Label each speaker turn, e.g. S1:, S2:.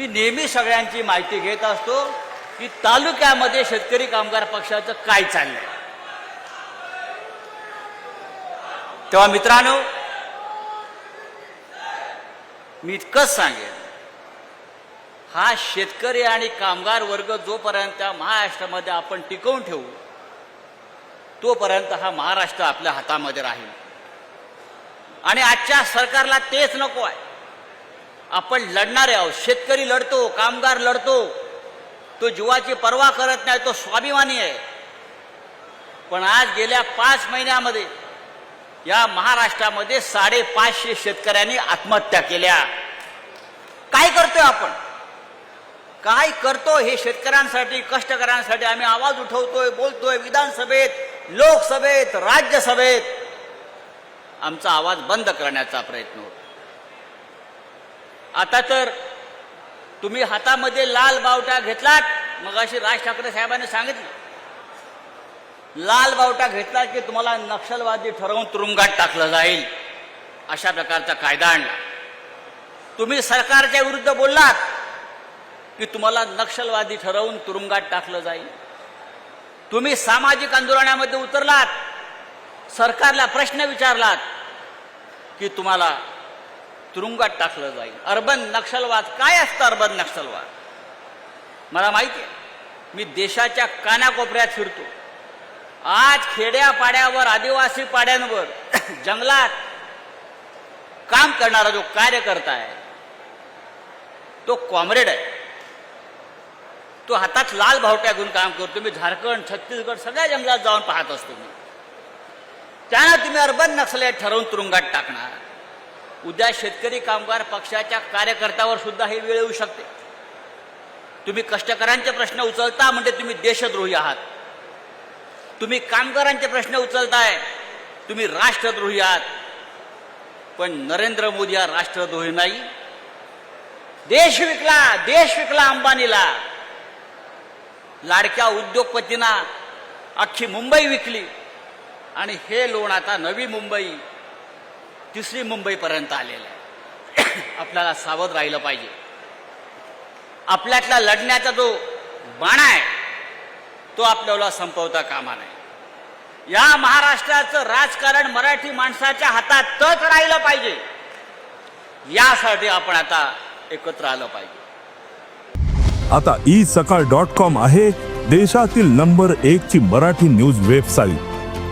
S1: मी नेहमी सगळ्यांची माहिती घेत असतो की तालुक्यामध्ये शेतकरी कामगार पक्षाचं काय चाललंय. तेव्हा मित्रांनो मी इतकंच सांगेन हा शेतकरी आणि कामगार वर्ग जोपर्यंत त्या महाराष्ट्रामध्ये आपण टिकवून ठेवू तोपर्यंत हा महाराष्ट्र आपल्या हातामध्ये राहील. आणि आजच्या सरकारला तेच नको आहे. आपण लढणारे आहोत. शेतकरी लढतो कामगार लढतो. तो जीवाची पर्वा करत नाही तो स्वाभिमानी आहे. पण आज गेल्या पाच महिन्यामध्ये या महाराष्ट्रामध्ये साडेपाचशे शेतकऱ्यांनी आत्महत्या केल्या. काय करतोय आपण? काय करतो हे शेतकऱ्यांसाठी कष्टकऱ्यांसाठी आम्ही आवाज उठवतोय बोलतोय विधानसभेत लोकसभेत राज्यसभेत. आमचा आवाज बंद करण्याचा प्रयत्न होतो आता तर तुम्ही हातामध्ये लाल बावटा घेतलात मग अशी राज ठाकरे साहेबांनी सांगितलं. लाल बावटा घेतला की तुम्हाला नक्षलवादी ठरवून तुरुंगात टाकलं जाईल. अशा प्रकारचा कायदा आणला. तुम्ही सरकारच्या विरुद्ध बोललात की तुम्हाला नक्षलवादी ठरवून तुरुंगात टाकलं जाईल. तुम्ही सामाजिक आंदोलनामध्ये उतरलात सरकारला प्रश्न विचारलात की तुम्हाला तुरुंगात टाकलं जाईल. अर्बन नक्षलवाद काय असतं अर्बन नक्षलवाद? मला माहिती आहे. मी देशाच्या कानाकोपऱ्यात फिरतो. आज खेड्यापाड्यावर आदिवासी पाड्यांवर जंगलात काम करणारा जो कार्यकर्ता आहे तो कॉम्रेड आहे. तो हातात लाल भावट्या घेऊन काम करतो. मी झारखंड छत्तीसगड सगळ्या जंगलात जाऊन पाहत असतो मी. त्यानं तुम्ही अर्बन नक्षल ठरवून तुरुंगात टाकणार. उद्या शेतकरी कामगार पक्षाच्या कार्यकर्त्यावर सुद्धा हे वेळ येऊ शकते. तुम्ही कष्टकऱ्यांचे प्रश्न उचलता म्हणजे तुम्ही देशद्रोही आहात. तुम्ही कामगारांचे प्रश्न उचलताय तुम्ही राष्ट्रद्रोही आहात. पण नरेंद्र मोदी हा राष्ट्रद्रोही नाही. देश विकला देश विकला अंबानीला. लाडक्या उद्योगपतींना अख्खी मुंबई विकली. आणि हे लोण आता नवी मुंबई तिसरी मुंबईपर्यंत आलेलं आहे. आपल्याला सावध राहिलं पाहिजे. आपल्यातला लढण्याचा जो बाणा आहे तो आपल्याला संपवता कामा नाही या महाराष्ट्राचं राजकारण मराठी माणसाच्या हातातच राहिलं पाहिजे. यासाठी आपण आता एकत्र आलं पाहिजे.
S2: आता ई सकाळ डॉट कॉम आहे देशातील नंबर एक ची मराठी न्यूज वेबसाईट